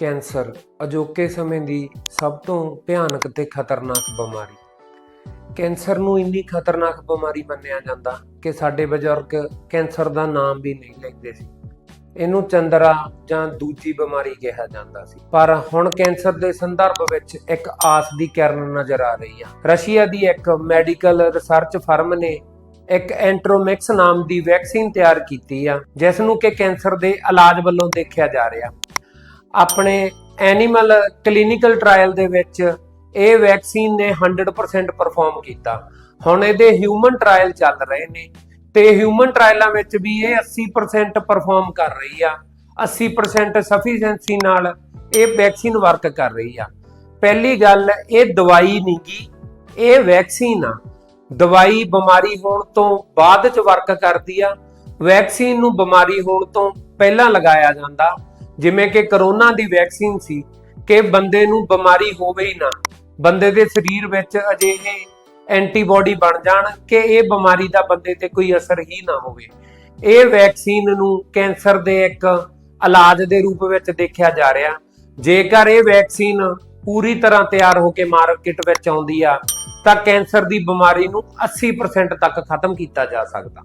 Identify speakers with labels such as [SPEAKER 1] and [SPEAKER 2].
[SPEAKER 1] Cancer, ਅਜੋਕੇ ਸਮੇਂ ਦੀ ਸਭ ਤੋਂ ਭਿਆਨਕ ਤੇ ਖਤਰਨਾਕ ਬਿਮਾਰੀ। ਕੈਂਸਰ ਨੂੰ ਇੰਨੀ ਖਤਰਨਾਕ ਬਿਮਾਰੀ ਮੰਨਿਆ ਜਾਂਦਾ ਕਿ ਸਾਡੇ ਬਜ਼ੁਰਗ ਕੈਂਸਰ ਦਾ ਨਾਮ ਵੀ ਨਹੀਂ ਲੈਂਦੇ ਸੀ। ਇਹਨੂੰ ਚੰਦਰਾ ਜਾਂ ਦੂਜੀ ਬਿਮਾਰੀ ਕਿਹਾ ਜਾਂਦਾ ਸੀ। ਪਰ ਹੁਣ ਕੈਂਸਰ ਦੇ ਸੰਦਰਭ ਵਿੱਚ ਇੱਕ ਆਸ ਦੀ ਕਿਰਨ ਨਜ਼ਰ ਆ ਰਹੀ ਆ। ਰਸ਼ੀਆ ਦੀ ਇੱਕ ਮੈਡੀਕਲ ਰਿਸਰਚ ਫਰਮ ਨੇ ਇੱਕ ਐਂਟਰੋਮਿਕਸ ਨਾਮ ਦੀ ਵੈਕਸੀਨ ਤਿਆਰ ਕੀਤੀ ਆ, ਜਿਸ ਨੂੰ ਕਿ ਕੈਂਸਰ ਦੇ ਇਲਾਜ ਵੱਲੋਂ ਦੇਖਿਆ ਜਾ ਰਿਹਾ। ਆਪਣੇ ਐਨੀਮਲ ਕਲੀਨਿਕਲ ਟ੍ਰਾਇਲ ਦੇ ਵਿੱਚ ਇਹ ਵੈਕਸੀਨ ਨੇ 100% ਪਰਫਾਰਮ ਕੀਤਾ। ਹੁਣ ਇਹਦੇ ਹਿਊਮਨ ਟ੍ਰਾਇਲ ਚੱਲ ਰਹੇ ਨੇ ਤੇ ਹਿਊਮਨ ਟ੍ਰਾਇਲਾਂ ਵਿੱਚ ਵੀ ਇਹ 80% ਪਰਫਾਰਮ ਕਰ ਰਹੀ ਆ। 80% ਸਫੀਸ਼ੀਐਂਸੀ ਨਾਲ ਇਹ ਵੈਕਸੀਨ ਵਰਕ ਕਰ ਰਹੀ ਆ। ਪਹਿਲੀ ਗੱਲ, ਇਹ ਦਵਾਈ ਨਹੀਂਗੀ ਇਹ ਵੈਕਸੀਨ ਆ। ਦਵਾਈ ਬਿਮਾਰੀ ਹੋਣ ਤੋਂ ਬਾਅਦ ਚ ਵਰਕ ਕਰਦੀ ਆ। ਵੈਕਸੀਨ ਨੂੰ ਬਿਮਾਰੀ ਹੋਣ ਤੋਂ ਪਹਿਲਾਂ ਲਗਾਇਆ ਜਾਂਦਾ। ਜਿਵੇਂ ਕਿ ਕਰੋਨਾ ਦੀ ਵੈਕਸੀਨ ਸੀ ਕਿ ਬੰਦੇ ਨੂੰ ਬਿਮਾਰੀ ਹੋਵੇ ਹੀ ਨਾ, ਬੰਦੇ ਦੇ ਸਰੀਰ ਵਿੱਚ ਅਜਿਹੇ ਐਂਟੀਬਾਡੀ ਬਣ ਜਾਣ ਕਿ ਇਹ ਬਿਮਾਰੀ ਦਾ ਬੰਦੇ ਤੇ ਕੋਈ ਅਸਰ ਹੀ ਨਾ ਹੋਵੇ। ਇਹ ਵੈਕਸੀਨ ਨੂੰ ਕੈਂਸਰ ਦੇ ਇੱਕ ਇਲਾਜ ਦੇ ਰੂਪ ਵਿੱਚ ਦੇਖਿਆ ਜਾ ਰਿਹਾ। ਜੇਕਰ ਇਹ ਵੈਕਸੀਨ ਪੂਰੀ ਤਰ੍ਹਾਂ ਤਿਆਰ ਹੋ ਕੇ ਮਾਰਕੀਟ ਵਿੱਚ ਆਉਂਦੀ ਆ, ਤਾਂ ਕੈਂਸਰ ਦੀ ਬਿਮਾਰੀ ਨੂੰ 80% ਤੱਕ ਖਤਮ ਕੀਤਾ ਜਾ ਸਕਦਾ।